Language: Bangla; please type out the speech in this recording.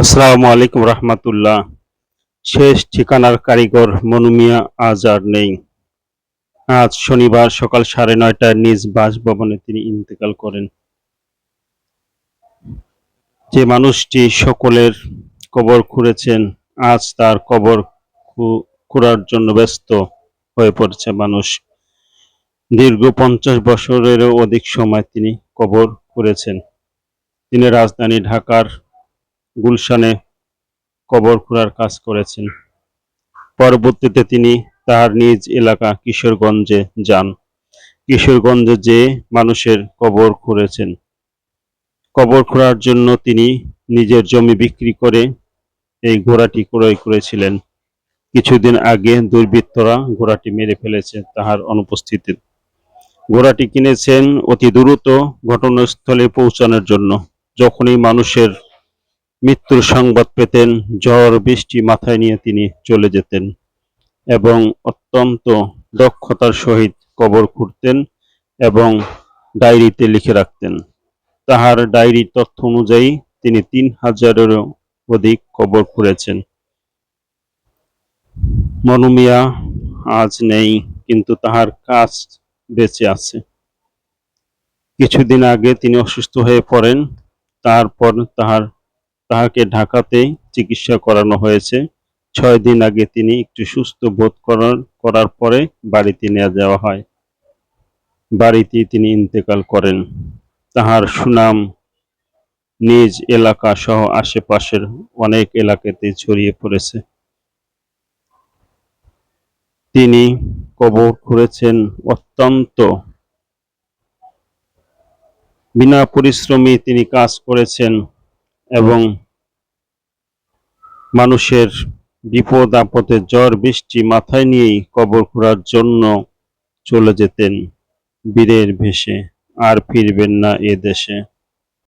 আসসালামু আলাইকুম রহমতুল্লাহ। শেষ ঠিকানার কারিগর মনুমিয়া আজ আর নেই। আজ শনিবার সকাল সাড়ে নয়টায় নিজ বাসভবনে তিনি ইন্তেকাল করেন। যে মানুষটি সকলের কবর খুঁড়েছেন, আজ তার কবর খুঁড়ার জন্য ব্যস্ত হয়ে পড়েছে মানুষ। দীর্ঘ পঞ্চাশ বছরেরও অধিক সময় তিনি কবর খুঁড়েছেন। তিনি রাজধানী ঢাকার গুলশানে কবর খোঁড়ার কাজ করেছেন। পরবর্তীতে তিনি তার নিজ এলাকা কিশোরগঞ্জে যান। কিশোরগঞ্জে যে মানুষের কবর খুঁড়েছেন। কবর খোঁড়ার জন্য তিনি নিজের জমি বিক্রি করে এই ঘোড়াটি ক্রয় করেছিলেন। কিছুদিন আগে দুর্বৃত্তরা ঘোড়াটি মেরে ফেলেছে তাহার অনুপস্থিতিতে। ঘোড়াটি কিনেছেন অতি দ্রুত ঘটনাস্থলে পৌঁছানোর জন্য। যখনই মানুষের মৃত্যুর সংবাদ পেতেন, ঝড়, বৃষ্টি মাথায় নিয়ে তিনি চলে যেতেন এবং অত্যন্ত দক্ষতার সহিত কবর খুঁড়তেন এবং ডায়েরিতে লিখে রাখতেন। তাহার ডায়েরির তথ্য অনুযায়ী তিনি তিন হাজারেরও অধিক কবর খুঁড়েছেন। মনুমিয়া আজ নেই, কিন্তু তাহার কাজ বেঁচে আছে। কিছুদিন আগে তিনি অসুস্থ হয়ে পড়েন, তারপর তাহার তাহাকে ঢাকাতে চিকিৎসা করানো হয়েছে। ছয় দিন আগে তিনি একটু সুস্থ বোধ করার পরে বাড়িতে নিয়ে যাওয়া হয়। বাড়িতে তিনি ইন্তেকাল করেন। তাহার সুনাম নিজ এলাকা সহ আশেপাশের অনেক এলাকাতে ছড়িয়ে পড়েছে। তিনি কবর খুঁড়েছেন অত্যন্ত। বিনা পরিশ্রমে তিনি কাজ করেছেন। এবং মানুষের বিপদ আপদে জ্বর, বৃষ্টি মাথায় নিয়েই কবর খোঁড়ার জন্য চলে যেতেন বীরের ভেসে আর ফিরবেন না এ দেশে।